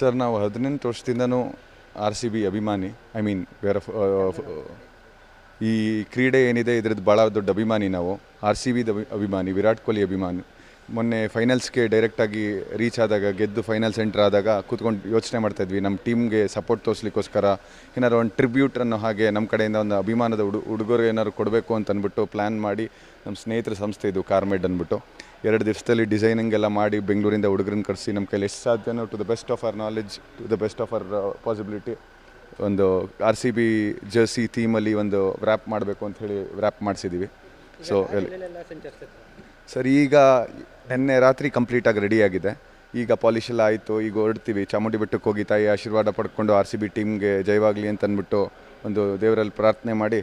Sir, ನಾವು ಹದಿನೆಂಟು ವರ್ಷದಿಂದನೂ ಆರ್ ಸಿ ಬಿ ಅಭಿಮಾನಿ ಐ ಮೀನ್ ವೇರ್ ಈ ಕ್ರೀಡೆ ಏನಿದೆ, ಇದ್ರದ್ದು ಭಾಳ ದೊಡ್ಡ ಅಭಿಮಾನಿ ನಾವು. ಆರ್ ಸಿ ಬಿದ ಅಭಿಮಾನಿ, ವಿರಾಟ್ ಕೊಹ್ಲಿ ಅಭಿಮಾನಿ. ಮೊನ್ನೆ ಫೈನಲ್ಸ್ಗೆ ಡೈರೆಕ್ಟಾಗಿ ರೀಚ್ ಆದಾಗ ಗೆದ್ದು ಫೈನಲ್ಸ್ ಎಂಟ್ರ್ ಆದಾಗ ಕೂತ್ಕೊಂಡು ಯೋಚನೆ ಮಾಡ್ತಾಯಿದ್ವಿ ನಮ್ಮ ಟೀಮ್ಗೆ ಸಪೋರ್ಟ್ ತೋರಿಸ್ಲಿಕ್ಕೋಸ್ಕರ ಏನಾದ್ರು ಒಂದು ಟ್ರಿಬ್ಯೂಟ್ ಅನ್ನೋ ಹಾಗೆ ನಮ್ಮ ಕಡೆಯಿಂದ ಒಂದು ಅಭಿಮಾನದ ಹುಡು ಹುಡುಗರು ಏನಾದ್ರು ಕೊಡಬೇಕು ಅಂತ ಅಂದ್ಬಿಟ್ಟು ಪ್ಲ್ಯಾನ್ ಮಾಡಿ ನಮ್ಮ ಸ್ನೇಹಿತರ ಸಂಸ್ಥೆ ಇದು ಕಾರ್ಮೆಡ್ ಅಂದ್ಬಿಟ್ಟು ಎರಡು ದಿವಸದಲ್ಲಿ ಡಿಸೈನಿಂಗ್ ಎಲ್ಲ ಮಾಡಿ ಬೆಂಗಳೂರಿಂದ ಹುಡುಗರನ್ನ ಕರೆಸಿ ನಮ್ಮ ಕೈಲಿ ಎಷ್ಟು ಸಾಧ್ಯನೋ to the best of our knowledge to the best of our possibility ಒಂದು ಆರ್ ಸಿ ಬಿ ಜರ್ಸಿ ಥೀಮಲ್ಲಿ ಒಂದು ವ್ರ್ಯಾಪ್ ಮಾಡಬೇಕು ಅಂತ ಹೇಳಿ ವ್ರ್ಯಾಪ್ ಮಾಡಿಸಿದ್ದೀವಿ ಸೊ ಸರ್ ಈಗ ನಿನ್ನೆ ರಾತ್ರಿ ಕಂಪ್ಲೀಟಾಗಿ ರೆಡಿಯಾಗಿದೆ ಈಗ ಪಾಲಿಷ್ ಎಲ್ಲ ಆಯಿತು, ಈಗ ಹೊರಡ್ತೀವಿ. ಚಾಮುಂಡಿ ಬೆಟ್ಟಕ್ಕೆ ಹೋಗಿ ತಾಯಿ ಆಶೀರ್ವಾದ ಪಡ್ಕೊಂಡು ಆರ್ ಸಿ ಬಿ ಟೀಮ್ಗೆ ಜಯವಾಗಲಿ ಅಂತ ಅಂದ್ಬಿಟ್ಟು ಒಂದು ದೇವರಲ್ಲಿ ಪ್ರಾರ್ಥನೆ ಮಾಡಿ,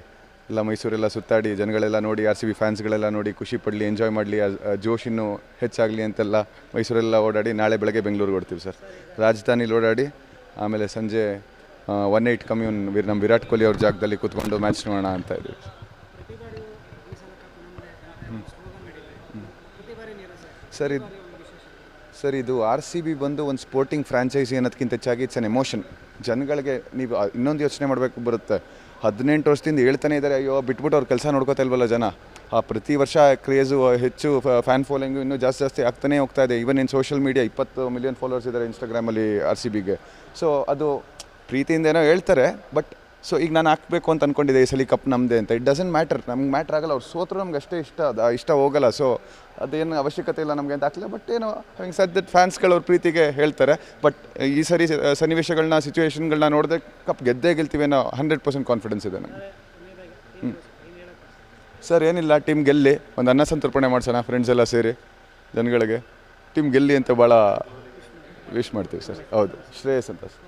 ಎಲ್ಲ ಮೈಸೂರೆಲ್ಲ ಸುತ್ತಾಡಿ, ಜನಗಳೆಲ್ಲ ನೋಡಿ ಆರ್ ಸಿ ಬಿ ಫ್ಯಾನ್ಸ್ಗಳೆಲ್ಲ ನೋಡಿ, ಖುಷಿ ಪಡಲಿ ಎಂಜಾಯ್ ಮಾಡಲಿ ಜೋಶ್ ಇನ್ನೂ ಹೆಚ್ಚಾಗಲಿ ಅಂತೆಲ್ಲ ಮೈಸೂರೆಲ್ಲ ಓಡಾಡಿ ನಾಳೆ ಬೆಳಗ್ಗೆ ಬೆಂಗಳೂರಿಗೆ ಓಡ್ತೀವಿ ಸರ್. ರಾಜಧಾನಿಲಿ ಓಡಾಡಿ, ಆಮೇಲೆ ಸಂಜೆ ಒನ್ ಏಯ್ಟ್ ಕಮ್ಯೂನ್ ವಿರ್ ನಮ್ಮ ವಿರಾಟ್ ಕೊಹ್ಲಿ ಅವ್ರ ಜಾಗದಲ್ಲಿ ಕೂತ್ಕೊಂಡು ಮ್ಯಾಚ್ ನೋಡೋಣ ಅಂತ ಇದ್ದೀವಿ ಸರ್, ಇದು ಸರ್, ಇದು ಆರ್ ಸಿ ಬಿ ಬಂದು ಒಂದು ಸ್ಪೋರ್ಟಿಂಗ್ ಫ್ರಾಂಚೈಸಿ ಅನ್ನೋದಕ್ಕಿಂತ ಹೆಚ್ಚಾಗಿ ಇಟ್ಸ್ ಅನ್ ಎಮೋಷನ್ ಜನಗಳಿಗೆ ನೀವು ಇನ್ನೊಂದು ಯೋಚನೆ ಮಾಡಬೇಕು ಬರುತ್ತೆ. ಹದಿನೆಂಟು ವರ್ಷದಿಂದ ಹೇಳ್ತಾನೆ ಇದ್ದಾರೆ, ಅಯ್ಯೋ, ಬಿಟ್ಬಿಟ್ಟು ಅವ್ರು ಕೆಲಸ ನೋಡ್ಕೋತಾ ಇಲ್ವಲ್ಲ ಜನ? ಆ, ಪ್ರತಿ ವರ್ಷ ಕ್ರೇಜು ಹೆಚ್ಚು ಫ್ಯಾನ್ ಫಾಲೋಯಿಂಗು ಇನ್ನೂ ಜಾಸ್ತಿ ಜಾಸ್ತಿ ಆಗ್ತಾನೇ ಹೋಗ್ತಾ ಇದೆ. ಈವನ್ ಇನ್ ಸೋಷಿಯಲ್ ಮೀಡಿಯಾ ಇಪ್ಪತ್ತು ಮಿಲಿಯನ್ ಫಾಲೋವರ್ಸ್ ಇದ್ದಾರೆ ಇನ್ಸ್ಟಾಗ್ರಾಮಲ್ಲಿ ಆರ್ ಸಿ ಬಿಗೆ. ಸೊ ಅದು ಪ್ರೀತಿಯಿಂದ ಏನೋ ಹೇಳ್ತಾರೆ ಬಟ್ ಸೊ ಈಗ ನಾನು ಹಾಕ್ಬೇಕು ಅಂತ ಅನ್ಕೊಂಡಿದ್ದೆ ಈ ಸಲ ಕಪ್ ನಮ್ಮದೇ ಅಂತ. ಇಟ್ ಡಸೆಂಟ್ ಮ್ಯಾಟರ್ ನಮ್ಗೆ ಮ್ಯಾಟರ್ ಆಗಲ್ಲ. ಅವ್ರು ಸೋತ್ರು ನಮ್ಗೆ ಅಷ್ಟೇ ಇಷ್ಟ. ಅದು ಇಷ್ಟ ಹೋಗಲ್ಲ. ಸೊ ಅದೇನು ಅವಶ್ಯಕತೆ ಇಲ್ಲ ನಮಗೆ ಅಂತ ಹಾಕಲಿಲ್ಲ. ಬಟ್ ಏನೋ ಹಂಗೆ ಸದ್ಯದ ಫ್ಯಾನ್ಸ್ಗಳು ಅವ್ರ ಪ್ರೀತಿಗೆ ಹೇಳ್ತಾರೆ. ಬಟ್ ಈ ಸರಿ ಸನ್ನಿವೇಶಗಳನ್ನ ಸಿಚುವೇಶನ್ಗಳನ್ನ ನೋಡಿದ್ರೆ ಕಪ್ ಗೆದ್ದೇ ಗೆಲ್ತೀವಿ ಅನ್ನೋ ಹಂಡ್ರೆಡ್ ಪರ್ಸೆಂಟ್ ಕಾನ್ಫಿಡೆನ್ಸ್ ಇದೆ ನನಗೆ ಹ್ಞೂ ಸರ್ ಏನಿಲ್ಲ. ಟೀಮ್ ಗೆಲ್ಲಿ. ಒಂದು ಅನ್ನ ಸಂತರ್ಪಣೆ ಮಾಡ್ಸೋಣ ಫ್ರೆಂಡ್ಸ್ ಎಲ್ಲ ಸೇರಿ, ಜನಗಳಿಗೆ. ಟೀಮ್ ಗೆಲ್ಲಿ ಅಂತ ಭಾಳ ವಿಶ್ ಮಾಡ್ತೀವಿ ಸರ್ ಹೌದು. ಶ್ರೇಯಸ್ ಅಂತ ಸರ್